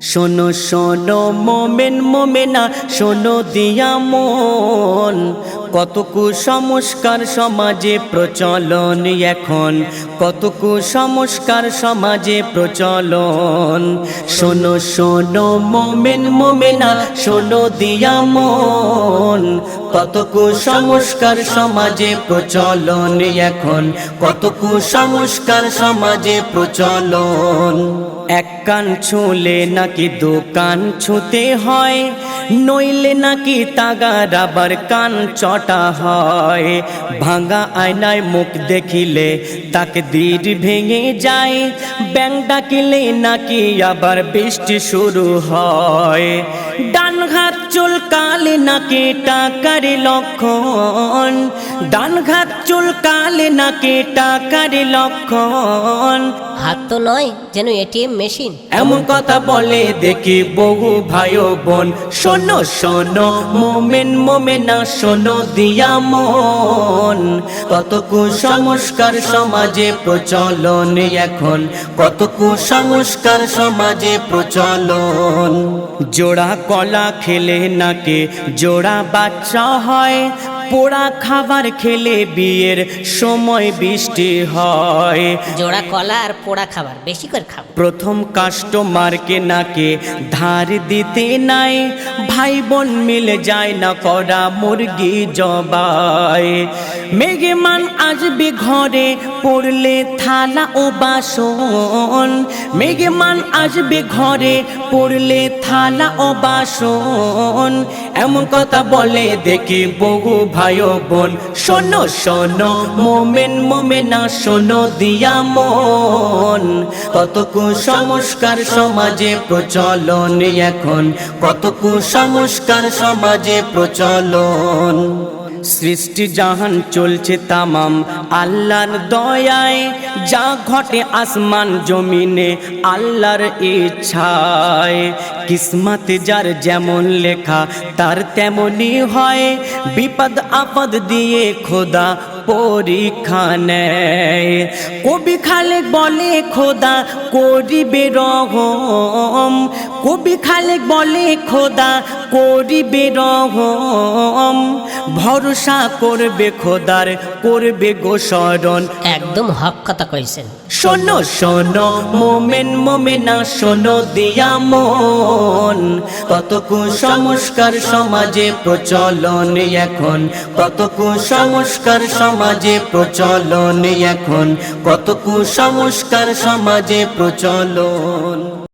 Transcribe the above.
শোনো শোনো, মোমেন, মোমেনা, শোনো দিয়া মন। কত কুসংস্কার সমাজে প্রচলন এখন। কত কুসংস্কার সমাজে প্রচলন। শোনো শোনো, মোমেন, মোমেনা, শোনো দিয়া মন। কত কুসংস্কার সমাজে প্রচলন এখন। কত কুসংস্কার সমাজে প্রচলন। এক কান ছুলে নাকি দোকান ছুতে হয়? নইলে নাকি তাগার আবার কান চটা হয়। ভাঙা আয়নায় মুখ দেখিলে তাকে দীর ভেঙে যায়। ব্যাং ডাকিলে নাকি আবার বৃষ্টি শুরু হয়। ডান হাত চুলকালে নাকি টাকার লক্ষণ। ডান হাত চুলকালে নাকি টাকার লক্ষণ। হাত তো নয় যেন এটিএম মেশিন। এমন কথা বলে দেখি বহু ভাই ও বোন। শোনো শোনো, মোমেন, মোমেনা, শোনো, দিয়া মন। কত কুসংস্কার সমাজে প্রচলন এখন। কত কুসংস্কার সমাজে প্রচলন। জোড়া কলা খেলে নাকে, জোড়া বাচ্চা হয়। পোড়া খাবার খেলে বিয়ের সময় বৃষ্টি হয়। জোড়া কলা আর পোড়া খাবার বেশি করে খাব। প্রথম কাস্টমারকে নাকে ধার দিতে নাই। ভাই বোন মিলে যায় না করা মুরগি জবাই। মেঘমান আসবে ঘরে পড়লে থালা ও বাসন। মেঘমান আসবে ঘরে, পড়লে থালা ও বাসন। এমন কথা বলে দেখি বহু ভাই বোন। শোনো শোনো, মোমেন, মোমেনা, শোনো দিয়া মন। কত কুসংস্কার সমাজে প্রচলন এখন। কত কুসংস্কার সমাজে প্রচলন। সৃষ্টি জাহান চলছে তামাম। আল্লাহর দয়ায় যা ঘটে আসমান জমিনে, আল্লাহর ইচ্ছায়। কিসমতে যার যেমন লেখা, তার তেমনই হয়। বিপদ আপদ দিয়ে খোদা পরীক্ষা নেয়। কবি খালেক বলে, খোদা করিবে রহম। কবি খালেক বলে, খোদা করিবে রহম। ভরসা করবে খোদার, করবে গোসরণ একদম হক কথা কইছেন। শোনো শোনো মোমেন মোমেনা শোনো দিয়া মন। কত কুসংস্কার সমাজে প্রচলন এখন কত কুসংস্কার সমাজে প্রচলন এখন কত কুসংস্কার সমাজে প্রচলন।